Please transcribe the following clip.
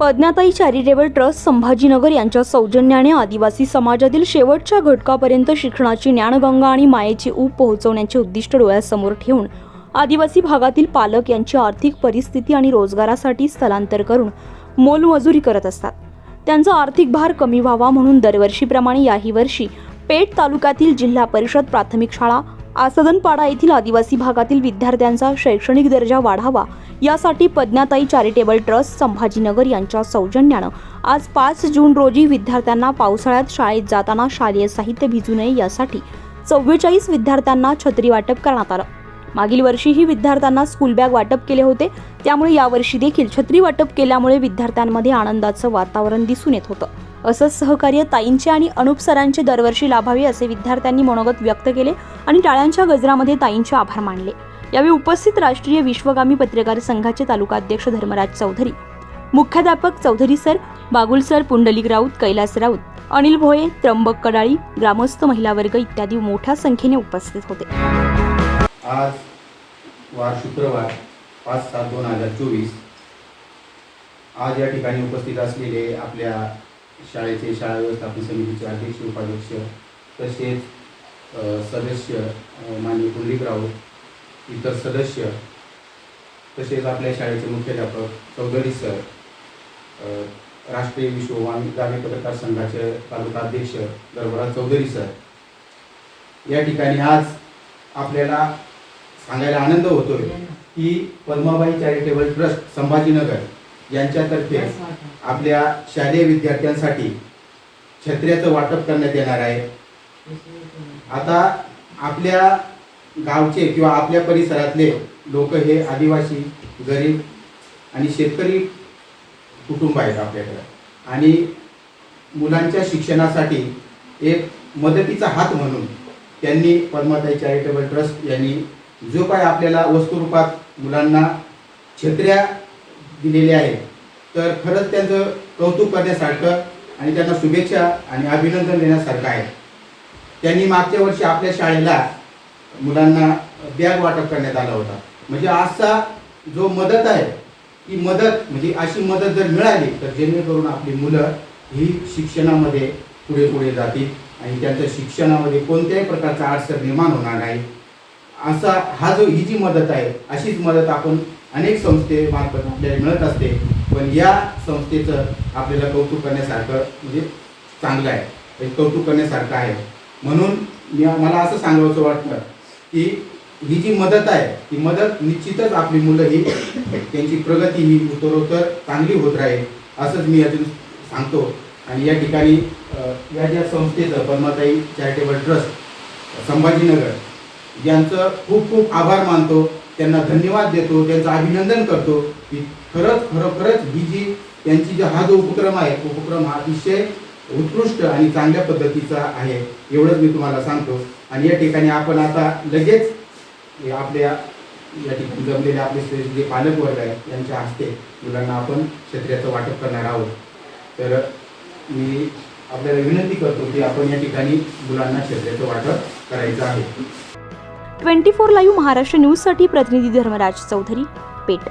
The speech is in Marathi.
पज्ञाताई चॅरिटेबल ट्रस्ट संभाजीनगर यांच्या सौजन्याने आदिवासी समाजातील शेवटच्या घटकापर्यंत शिक्षणाची ज्ञानगंगा आणि मायेची ऊब पोहोचवण्याचे उद्दिष्ट डोळ्यासमोर ठेवून आदिवासी भागातील पालक यांची आर्थिक परिस्थिती आणि रोजगारासाठी स्थलांतर करून मोलमजुरी करत असतात. त्यांचा आर्थिक भार कमी व्हावा म्हणून दरवर्षीप्रमाणे याही वर्षी पेठ तालुक्यातील जिल्हा परिषद प्राथमिक शाळा आसदनपाडा येथील आदिवासी भागातील विद्यार्थ्यांचा शैक्षणिक दर्जा वाढावा यासाठी पद्माताई चॅरिटेबल ट्रस्ट संभाजीनगर यांच्या सौजन्यानं आज पाच जून रोजी विद्यार्थ्यांना पावसाळ्यात शाळेत जाताना शालेय साहित्य भिजू नये यासाठी चव्वेचाळीस विद्यार्थ्यांना छत्री वाटप करण्यात आलं. मागील वर्षीही विद्यार्थ्यांना स्कूल बॅग वाटप केले होते. त्यामुळे यावर्षी देखील छत्री वाटप केल्यामुळे विद्यार्थ्यांमध्ये आनंदाचं वातावरण दिसून येत होतं. असंच सहकार्य ताईंचे आणि अनुप सरांचे दरवर्षी लाभावे असे विद्यार्थ्यांनी मनोगत व्यक्त केले आणि टाळ्यांच्या गजरामध्ये ताईंचे आभार मानले. यावेळी उपस्थित राष्ट्रीय विश्वगामी पत्रकार संघाचे तालुका अध्यक्ष धर्मराज चौधरी मुख्याध्यापक चौधरी सर बागुल सर पुंडलिक राऊत कैलास राऊत अनिल भोये त्र्यंबक कडाळी ग्रामस्थ महिला वर्ग इत्यादी मोठ्या संख्येने उपस्थित होते. आज वार शुक्रवार पाच सात दोन हजार चोवीस आज या ठिकाणी उपस्थित असलेले आपल्या शाळेचे शाळा व्यवस्थापन समितीचे अध्यक्ष उपाध्यक्ष तसेच सदस्य अ, माननीय पुंडलिक राऊत इतर सदस्य तसेच आपल्या शाळेचे मुख्याध्यापक चौधरी सर राष्ट्रीय विश्ववाणी ग्रामीण पत्रकार संघाचे तालुका अध्यक्ष गरबराज चौधरी सर. या ठिकाणी आज आपल्याला सांगायला आनंद होतोय की पद्माबाई चॅरिटेबल ट्रस्ट संभाजीनगर यांच्यातर्फे आपल्या शालेय विद्यार्थ्यांसाठी छत्र्याचं वाटप करण्यात येणार आहे. आता आपल्या गावचे किंवा आपल्या परिसरातले लोक हे आदिवासी गरीब आणि शेतकरी कुटुंब आहेत आपल्याकडे. आणि मुलांच्या शिक्षणासाठी एक मदतीचा हात म्हणून त्यांनी पद्माताई चॅरिटेबल ट्रस्ट यांनी जो काय आपल्याला वस्तुरूपात मुलांना छत्र्या दिलेले आहे. तर खरंच त्यांचं कौतुक करण्यासारखं आणि त्यांना शुभेच्छा आणि अभिनंदन देण्यासारखं आहे. त्यांनी मागच्या वर्षी आपल्या शाळेला मुलांना बॅग वाटप करण्यात आला होता. म्हणजे असा जो मदत आहे ती मदत म्हणजे अशी मदत जर मिळाली तर जेणेकरून आपली मुलं ही शिक्षणामध्ये पुढे पुढे जातील आणि त्यांच्या शिक्षणामध्ये कोणत्याही प्रकारचा अडचण निर्माण होणार नाही. असा हा जो ही जी मदत आहे अशीच मदत आपण अनेक संस्थेमार्फत आपल्याला मिळत असते. पण या संस्थेचं आपल्याला कौतुक करण्यासारखं म्हणजे चांगलं आहे. कौतुक करण्यासारखं आहे. म्हणून मी मला असं सांगावंसं वाटतं की ही जी मदत आहे ती मदत निश्चितच आपली मुलं ही त्यांची प्रगती ही उत्तरोत्तर चांगली होत राहील असंच मी अजून सांगतो. आणि या ठिकाणी या ज्या संस्थेचं पद्माताई चॅरिटेबल ट्रस्ट संभाजीनगर यांचं खूप खूप आभार मानतो. त्यांना धन्यवाद देतो. त्यांचं अभिनंदन करतो. की खरंच खरोखरच ही जी त्यांची जे हा जो उपक्रम आहे तो उपक्रम हा अतिशय उत्कृष्ट आणि चांगल्या पद्धतीचा आहे. एवढंच मी तुम्हाला सांगतो. आणि या ठिकाणी आपण आता लगेच आपल्या या ठिकाणी जमलेले आपले जे जे पालक वर्ग आहेत यांच्या हस्ते मुलांना आपण क्षेत्र्याचं वाटप करणार आहोत. तर मी आपल्याला विनंती करतो की आपण या ठिकाणी मुलांना क्षेत्र्याचं वाटप करायचं आहे. ट्वेंटी फोर लाईव्ह महाराष्ट्र न्यूजसाठी प्रतिनिधी धर्मराज चौधरी पेट